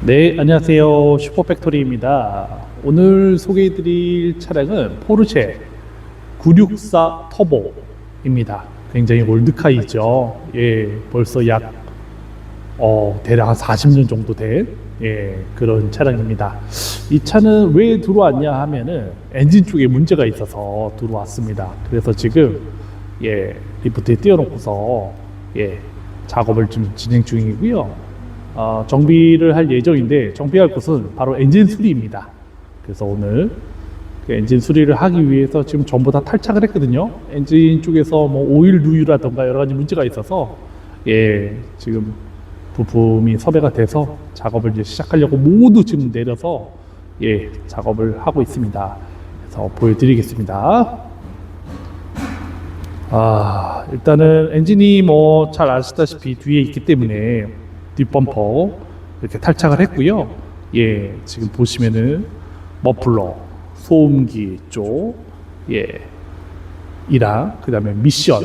네, 안녕하세요. 슈퍼팩토리입니다. 오늘 소개해드릴 차량은 포르쉐 964 터보입니다. 굉장히 올드카이죠. 예, 벌써 약, 어, 대략 한 40년 정도 된, 예, 그런 차량입니다. 이 차는 왜 들어왔냐 하면은 엔진 쪽에 문제가 있어서 들어왔습니다. 그래서 지금, 예, 리프트에 띄워놓고서, 예, 작업을 좀 진행 중이고요. 어, 정비를 할 예정인데 정비할 곳은 바로 엔진 수리입니다. 그래서 오늘 그 엔진 수리를 하기 위해서 지금 전부 다 탈착을 했거든요. 엔진 쪽에서 뭐 오일 누유라던가 여러 가지 문제가 있어서 예 지금 부품이 섭외가 돼서 작업을 이제 시작하려고 모두 지금 내려서 예 작업을 하고 있습니다. 그래서 보여드리겠습니다. 아 일단은 엔진이 뭐 잘 아시다시피 뒤에 있기 때문에 뒷범퍼 이렇게 탈착을 했고요. 예, 지금 보시면은 머플러, 소음기 쪽, 예, 이랑 그다음에 미션,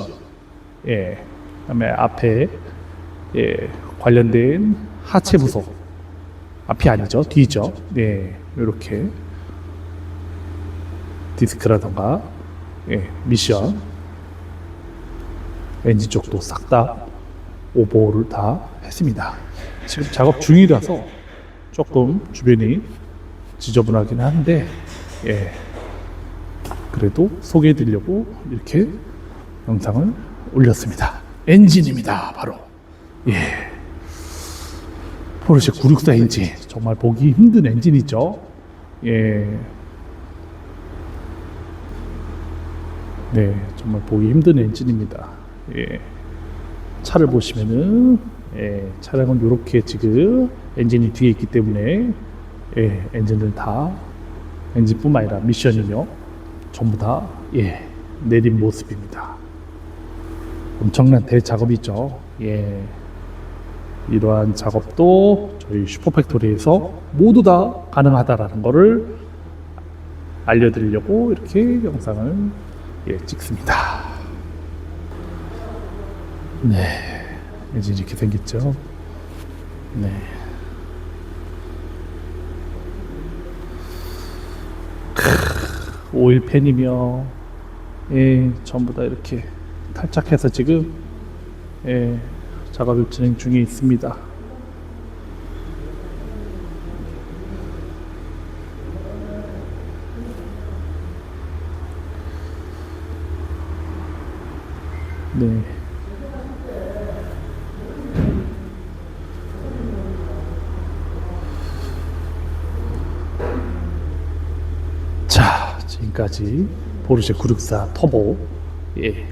예, 그다음에 앞에 예 관련된 하체 부속, 앞이 아니죠, 뒤죠. 네, 이렇게 디스크라던가, 예, 미션, 엔진 쪽도 싹다 오버를 다 했습니다. 지금 작업 중이라서 조금 주변이 지저분하긴 한데 예 그래도 소개해 드리려고 이렇게 영상을 올렸습니다. 엔진입니다. 바로 예 포르쉐 964 엔진 정말 보기 힘든 엔진이죠. 예. 네, 정말 보기 힘든 엔진입니다. 예. 차를 보시면은 예, 차량은 이렇게 지금 엔진이 뒤에 있기 때문에 예, 엔진을 다 엔진뿐만 아니라 미션이며 전부 다 예, 내린 모습입니다. 엄청난 대작업이죠. 예. 이러한 작업도 저희 슈퍼팩토리에서 모두 다 가능하다라는 것을 알려드리려고 이렇게 영상을 예, 찍습니다. 네. 이제 이렇게 생겼죠. 네. 크, 오일 팬이며, 예, 전부 다 이렇게 탈착해서 지금, 예, 작업을 진행 중에 있습니다. 네. 지금까지 포르쉐 964 터보 예,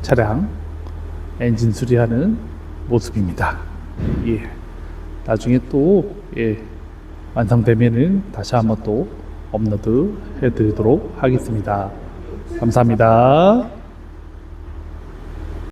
차량 엔진 수리하는 모습입니다. 예, 나중에 또 예, 완성되면은 다시 한번 또 업로드 해드리도록 하겠습니다. 감사합니다.